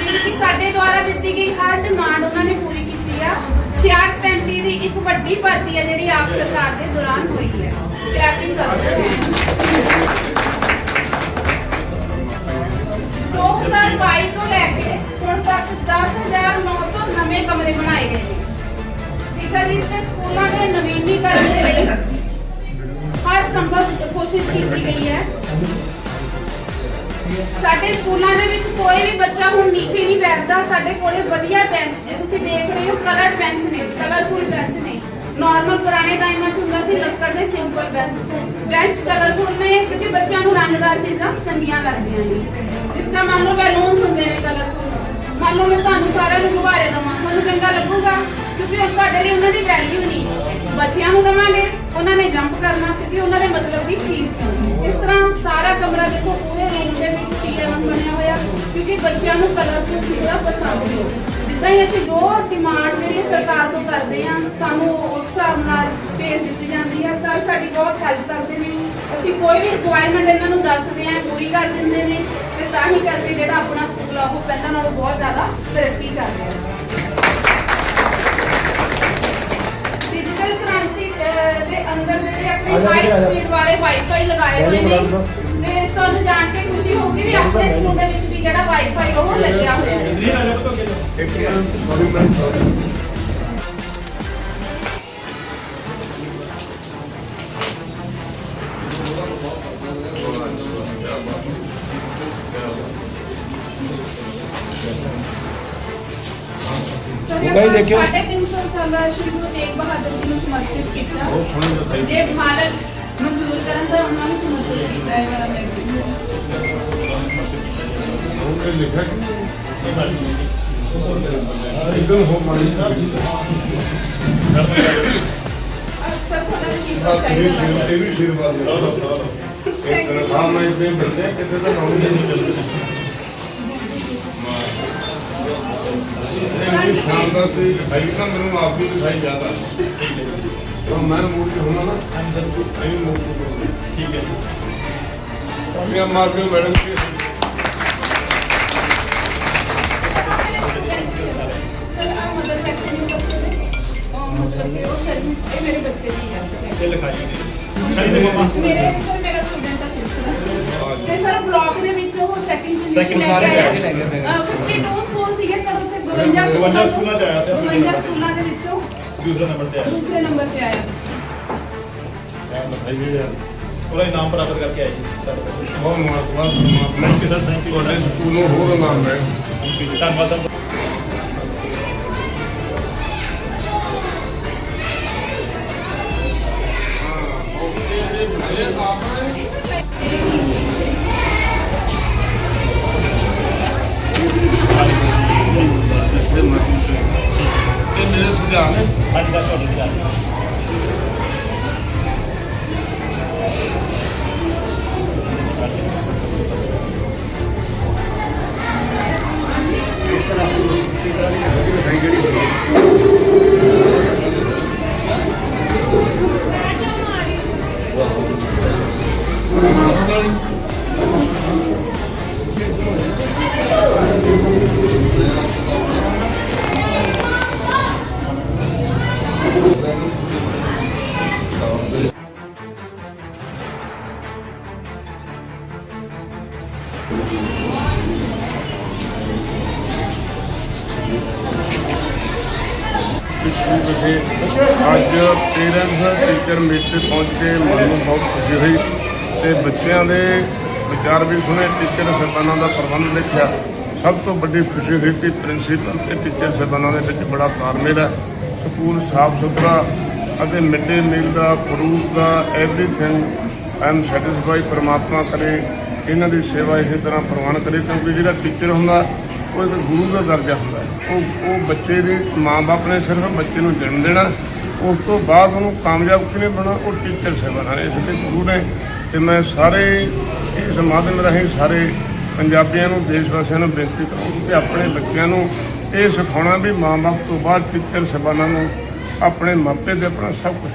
ਵੱਡੀ ਕਿ ਸਾਡੇ ਦੁਆਰਾ ਦਿੱਤੀ ਗਈ ਹਰ ਡਿਮਾਂਡ ਉਹਨਾਂ ਨੇ ਪੂਰੀ ਕੀਤੀ ਆ। 6635 ਦੀ ਇੱਕ ਵੱਡੀ ਭਰਤੀ ਹੈ ਜਿਹੜੀ ਆਪ ਸਰਕਾਰ ਦੇ ਦੌਰਾਨ ਹੋਈ ਹੈ ਕਲੈਪਿੰਗ ਕਰੋ 2022 ਤੋਂ ਲੈ ਕੇ ਹੁਣ ਤੱਕ 10900 ਨਵੇਂ ਕਮਰੇ ਬਣਾਏ ਗਏ ਨੇ। ਠੀਕ ਹੈ ਜੀ, ਤੇ ਸਕੂਲਾਂ ਦੇ ਨਵੀਨੀਕਰਨ ਦੇ ਲਈ ਹਰ ਸੰਭਵ ਕੋਸ਼ਿਸ਼ ਕੀਤੀ ਗਈ ਹੈ। ਸਾਡੇ ਸਕੂਲਾਂ ਦੇ ਵਿੱਚ ਕੋਈ ਵੀ ਬੱਚਾ ਹੁਣ ਸਾਡੇ ਕੋਲੇ ਵਧੀਆ ਬੈਂਚ ਜੇ ਤੁਸੀਂ ਦੇਖ ਰਹੇ ਹੋ ਕਲਰਡ ਬੈਂਚ ਨੇ ਕਲਰਫੁਲ ਬੈਂਚ ਨੇ। ਨਾਰਮਲ ਪੁਰਾਣੇ ਟਾਈਮਾਂ 'ਚ ਹੁੰਦਾ ਸੀ ਲੱਕੜ ਦੇ ਸਿੰਪਲ ਬੈਂਚ ਬੈਂਚ ਕਲਰਫੁਲ ਨੇ, ਕਿਉਂਕਿ ਬੱਚਿਆਂ ਨੂੰ ਰੰਗਦਾਰ ਚੀਜ਼ਾਂ ਚੰਗੀਆਂ ਲੱਗਦੀਆਂ ਨੇ। ਜਿਸ ਤਰ੍ਹਾਂ ਮੰਨ ਲਓ ਬੈਲੂਨਸ ਹੁੰਦੇ ਨੇ ਕਲਰਫੁਲ ਮੰਨ ਲਓ ਮੈਂ ਤੁਹਾਨੂੰ ਸਾਰਿਆਂ ਨੂੰ ਗੁਬਾਰੇ ਦਵਾਂ। ਤੁਹਾਨੂੰ ਚੰਗਾ ਲੱਗੂਗਾ, ਕਿਉਂਕਿ ਤੁਹਾਡੇ ਲਈ ਉਹਨਾਂ ਦੀ ਵੈਲਿਊ ਨਹੀਂ। ਬੱਚਿਆਂ ਨੂੰ ਦਵਾਂਗੇ, ਉਹਨਾਂ ਨੇ ਜੰਪ ਕਰਨਾ, ਕਿਉਂਕਿ ਉਹਨਾਂ ਦੇ ਮਤਲਬ ਦੀ ਚੀਜ਼ ਇਸ ਤਰ੍ਹਾਂ ਸਾਰਾ ਕਮਰਾ ਦੇਖੋ ਪੂਰੇ ਰੂਮ ਦੇ ਵਿੱਚ ਟੀਐਮ ਬਣਿਆ ਕਿਉਂਕਿ ਬੱਚਿਆਂ ਨੂੰ ਕਲਰਫੁਲ ਚੀਜ਼ਾਂ ਪਸੰਦ ਨੇ। ਜਿੱਦਾਂ ਹੀ ਅਸੀਂ ਜੋ ਡਿਮਾਂਡ ਜਿਹੜੀ ਹੈ ਸਰਕਾਰ ਤੋਂ ਕਰਦੇ ਆ ਸਾਨੂੰ ਉਸ ਹਿਸਾਬ ਨਾਲ ਭੇਜ ਦਿੱਤੀ ਜਾਂਦੀ ਹੈ ਸਰ ਸਾਡੀ ਬਹੁਤ ਹੈਲਪ ਕਰਦੇ ਨੇ। ਅਸੀਂ ਕੋਈ ਵੀ ਰਿਕੁਆਇਰਮੈਂਟ ਇਹਨਾਂ ਨੂੰ ਦੱਸਦੇ ਆ ਪੂਰੀ ਕਰ ਦਿੰਦੇ ਨੇ ਤੇ ਤਾਂ ਹੀ ਕਰਕੇ ਜਿਹੜਾ ਆਪਣਾ ਸਕੂਲ ਆ ਉਹ ਪਹਿਲਾਂ ਨਾਲੋਂ ਬਹੁਤ ਜ਼ਿਆਦਾ ਤਰੱਕੀ ਕਰ ਰਿਹਾ। ਹੈ ਡਿਜੀਟਲ ਕ੍ਰਾਂਤੀ ਅਹ, ਦੇ ਅੰਦਰ ਜਿਹੜੇ ਆਪਣੇ ਹਾਈ ਸਪੀਡ ਵਾਲੇ ਵਾਈਫਾਈ ਲਗਾਏ ਹੋਏ ਨੇ। ਤੇ ਤੁਹਾਨੂੰ ਜਾਣ ਕੇ ਖੁਸ਼ੀ ਹੋਊਗੀ ਵੀ ਆਪਣੇ ਸਕੂਲ ਦੇ ਵਿੱਚ ਵੀ ਜਿਹੜਾ ਵਾਈਫਾਈ ਉਹ ਲੱਗਿਆ ਹੋਇਆ ਹੈ। ਹੋਗਾ ਹੀ ਦੇਖਿਓ। ਸਾਡੇ 300 ਸਾਲਾ ਸ਼੍ਰੀ ਗੁਰੂ ਤੇਗ ਬਹਾਦਰ ਜੀ ਨੂੰ ਸਮਰਪਿਤ ਕੀਤਾ। ਜੇ ਮਾਲਕ ਮਨਜ਼ੂਰ ਕਰਨ ਤਾਂ ਉਹਨਾਂ ਨੂੰ ਸਮਰਪਿਤ ਕੀਤਾ ਹੈ ਮੇਰਾ ਮੈਂ पे लिखा एकदम हो तेरी शेरवाल एक तरफ़ हाँ मैं इतने बंदे कितने तक आऊँगी इतनी शानदार से दिखाई ना मेरे को आप भी दिखाई जाता तो मैं मूड होना ना अंदर को कहीं मूड ठीक है मार के मैडम की ਇਹ ਮੇਰੇ ਬੱਚੇ ਦੀ ਹੈ। ਤੇ ਲਿਖਾਈ ਨੇ। ਸ਼ਾਇਦ ਦੇ ਮਮਾ ਮੇਰੇ ਸਰ ਮੇਰਾ ਸਟੂਡੈਂਟ ਆ ਫਿਫਥ ਤੇ ਸਰ ਬਲੌਗ ਦੇ ਵਿੱਚ ਉਹ ਸੈਕਿੰਡ ਪੋਜੀਸ਼ਨ ਸਾਰੇ ਲੈ ਕੇ ਆਇਆ ਲੈ ਗਏ, 52 ਸਕੂਲ ਸੀਗੇ ਸਰ ਉੱਥੇ 52 52 ਸਕੂਲਾਂ 'ਚ ਆਇਆ ਸੀ। 52 ਸਕੂਲਾਂ ਦੇ ਵਿੱਚੋਂ ਦੂਸਰਾ ਨੰਬਰ ਤੇ ਆਇਆ। ਦੂਸਰੇ ਨੰਬਰ ਤੇ ਆਇਆ। ਮੈਂ ਉਹਦਾ ਇਨਾਮ ਪ੍ਰਾਪਤ ਕਰਕੇ ਆਏ ਜੀ ਸਾਡੇ ਕੋਲ ਬਹੁਤ ਪਰਮਾਤਮਾ thank you sir thank you ਤੁਹਾਡੇ ਸਕੂਲ ਨੂੰ ਹੋਰ ਨਾਮ ਹੈ। ਧੰਨਵਾਦ ਸਰ ਇਹ ਮੇਰੇ ਸੁਝਾਅ ਨੇ ਅੱਜ ਦਾ ਤੁਹਾਡੇ ਨਾਲ ਵਿਖੇ ਅੱਜ ਪੇਰੈਂਟਸ ਟੀਚਰ ਮੀਟ ਤੇ ਪਹੁੰਚ ਕੇ ਮਨ ਨੂੰ ਬਹੁਤ ਖੁਸ਼ੀ ਹੋਈ ਤੇ ਬੱਚਿਆਂ ਦੇ ਵਿਚਾਰ ਵੀ ਸੁਣੇ ਟੀਚਰ ਸਾਹਿਬਾਨਾਂ ਦਾ ਪ੍ਰਬੰਧ ਦੇਖਿਆ। ਸਭ ਤੋਂ ਵੱਡੀ ਖੁਸ਼ੀ ਹੋਈ ਕਿ ਪ੍ਰਿੰਸੀਪਲ ਤੇ ਟੀਚਰ ਸਾਹਿਬਾਨਾਂ ਦੇ ਵਿੱਚ ਬੜਾ ਤਾਲਮੇਲ ਹੈ। ਸਕੂਲ ਸਾਫ਼ ਸੁਥਰਾ ਅਤੇ ਮਿਡ ਡੇ ਮੀਲ ਦਾ ਫਰੂਟ ਦਾ ਐਵਰੀਥਿੰਗ ਆਈ ਐਮ ਸੈਟੀਸਫਾਈ ਪ੍ਰਮਾਤਮਾ ਕਰੇ, ਇਹਨਾਂ ਦੀ ਸੇਵਾ ਇਸੇ ਤਰ੍ਹਾਂ ਪ੍ਰਵਾਨ ਕਰੇ, ਕਿਉਂਕਿ ਜਿਹੜਾ ਟੀਚਰ ਹੁੰਦਾ, ਉਹ ਇੱਕ ਗੁਰੂ ਦਾ ਦਰਜਾ ਹੁੰਦਾ। ਉਹ ਉਹ ਬੱਚੇ ਦੇ ਮਾਂ-ਬਾਪ ਨੇ ਸਿਰਫ ਬੱਚੇ ਨੂੰ ਜਨਮ ਦੇਣਾ, ਉਸ ਤੋਂ ਬਾਅਦ ਉਹਨੂੰ ਕਾਮਯਾਬ ਕਿਵੇਂ ਬਣਾ ਉਹ ਟੀਚਰ ਸਾਹਿਬਾਨਾਂ ਨੇ ਇਸ ਦੇ ਗੁਰੂ ਨੇ, ਤੇ ਮੈਂ ਸਾਰੇ ਇਸ ਮਾਧਿਅਮ ਰਾਹੀਂ ਸਾਰੇ ਪੰਜਾਬੀਆਂ ਨੂੰ ਦੇਸ਼ ਵਾਸੀਆਂ ਨੂੰ ਬੇਨਤੀ ਕਰਾਂ ਕਿ ਆਪਣੇ ਬੱਚਿਆਂ ਨੂੰ ਇਹ ਸਿਖਾਉਣਾ ਵੀ ਮਾਂ-ਬਾਪ ਤੋਂ ਬਾਅਦ ਟੀਚਰ ਸਾਹਿਬਾਨਾਂ ਨੂੰ ਆਪਣੇ ਮਾਪੇ ਤੇ ਆਪਣਾ ਸਭ ਕੁਝ